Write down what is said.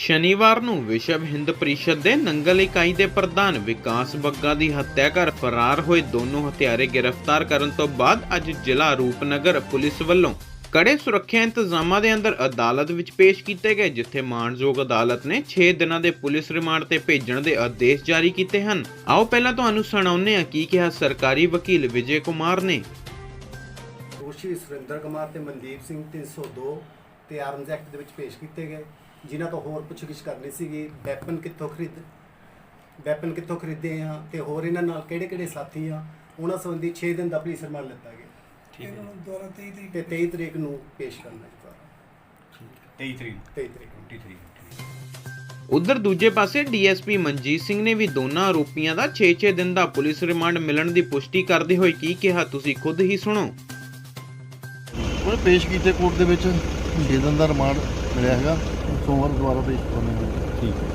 ਸ਼ਨੀਵਾਰ ਨੂੰ ਵਿਸ਼ਵ ਹਿੰਦ ਪਰਿਸ਼ਦ ਦੇ ਨੰਗਲ ਇਕਾਈ ਦੇ ਪ੍ਰਧਾਨ ਵਿਕਾਸ ਬੱਗਾ ਦੀ ਹੱਤਿਆ ਕਰ ਫਰਾਰ ਹੋਏ ਦੋਨੋਂ ਹਥਿਆਰੇ ਗ੍ਰਿਫਤਾਰ ਕਰਨ ਤੋਂ ਬਾਅਦ ਅੱਜ ਜ਼ਿਲ੍ਹਾ ਰੂਪਨਗਰ ਪੁਲਿਸ ਵੱਲੋਂ ਕੜੇ ਸੁਰੱਖਿਆ ਇੰਤਜ਼ਾਮਾਂ ਦੇ ਅੰਦਰ ਅਦਾਲਤ ਵਿੱਚ ਪੇਸ਼ ਕੀਤੇ ਗਏ, ਜਿੱਥੇ ਮਾਣਯੋਗ ਅਦਾਲਤ ਨੇ 6 ਦਿਨਾਂ ਦੇ ਪੁਲਿਸ ਰਿਮਾਂਡ ਤੇ ਭੇਜਣ ਦੇ ਆਦੇਸ਼ ਜਾਰੀ ਕੀਤੇ ਹਨ। ਆਓ ਪਹਿਲਾਂ ਤੁਹਾਨੂੰ ਸੁਣਾਉਂਦੇ ਹਾਂ ਕੀ ਕਿਹਾ ਸਰਕਾਰੀ ਵਕੀਲ ਵਿਜੇ ਕੁਮਾਰ ਨੇ। ਦੋਸ਼ੀ ਸੁਰਿੰਦਰ ਕੁਮਾਰ ਤੇ ਮਨਦੀਪ ਸਿੰਘ 302 ਤੇ ਆਰਮਜ਼ ਐਕਟ ਦੇ ਵਿੱਚ ਪੇਸ਼ ਕੀਤੇ ਗਏ। ਜਿਨ੍ਹਾਂ ਤੋਂ ਹੋਰ ਪੁੱਛਗਿੱਛ ਕਰਨੀ ਸੀਗੀ ਵੈਪਨ ਕਿੱਥੋਂ ਖਰੀਦ ਵੈਪਨ ਕਿੱਥੋਂ ਖਰੀਦੇ ਆ ਤੇ ਹੋਰ ਇਹਨਾਂ ਨਾਲ ਕਿਹੜੇ ਕਿਹੜੇ ਸਾਥੀ ਆ ਉਹਨਾਂ ਸੰਬੰਧੀ 6 ਦਿਨ ਦਾ ਪੁਲਿਸ ਰਿਮਾਂਡ ਲਿੱਤਾ ਗਿਆ। ਇਹਨਾਂ ਨੂੰ ਦੁਬਾਰਾ 23 ਤਰੀਕ ਤੇ 23 ਤਰੀਕ ਨੂੰ ਪੇਸ਼ ਕਰਨਾ ਹੈ। ਦੁਬਾਰਾ 23 ਤਰੀਕ 23 ਤਰੀਕ ਨੂੰ। 23 ਤਰੀਕ ਉਧਰ ਦੂਜੇ ਪਾਸੇ ਡੀਐਸਪੀ ਮਨਜੀਤ ਸਿੰਘ ਨੇ ਵੀ ਦੋਨਾਂ ਆਰੋਪੀਆਂ ਦਾ 6-6 ਦਿਨ ਦਾ ਪੁਲਿਸ ਰਿਮਾਂਡ ਮਿਲਣ ਦੀ ਪੁਸ਼ਟੀ ਕਰਦੇ ਹੋਏ ਕੀ ਕਿਹਾ ਤੁਸੀਂ ਖੁਦ ਹੀ ਸੁਣੋ। ਉਹਨੇ ਪੇਸ਼ ਕੀਤੇ ਕੋਰਟ ਦੇ ਵਿੱਚ 6 ਦਿਨ ਦਾ ਰਿਮਾਂਡ ਮਿਲਿਆ ਹੈਗਾ। ਸੋਮਵਾਰ ਦੁਬਾਰਾ ਪੇਸ਼ ਕਰਨੇ ਠੀਕ ਹੈ।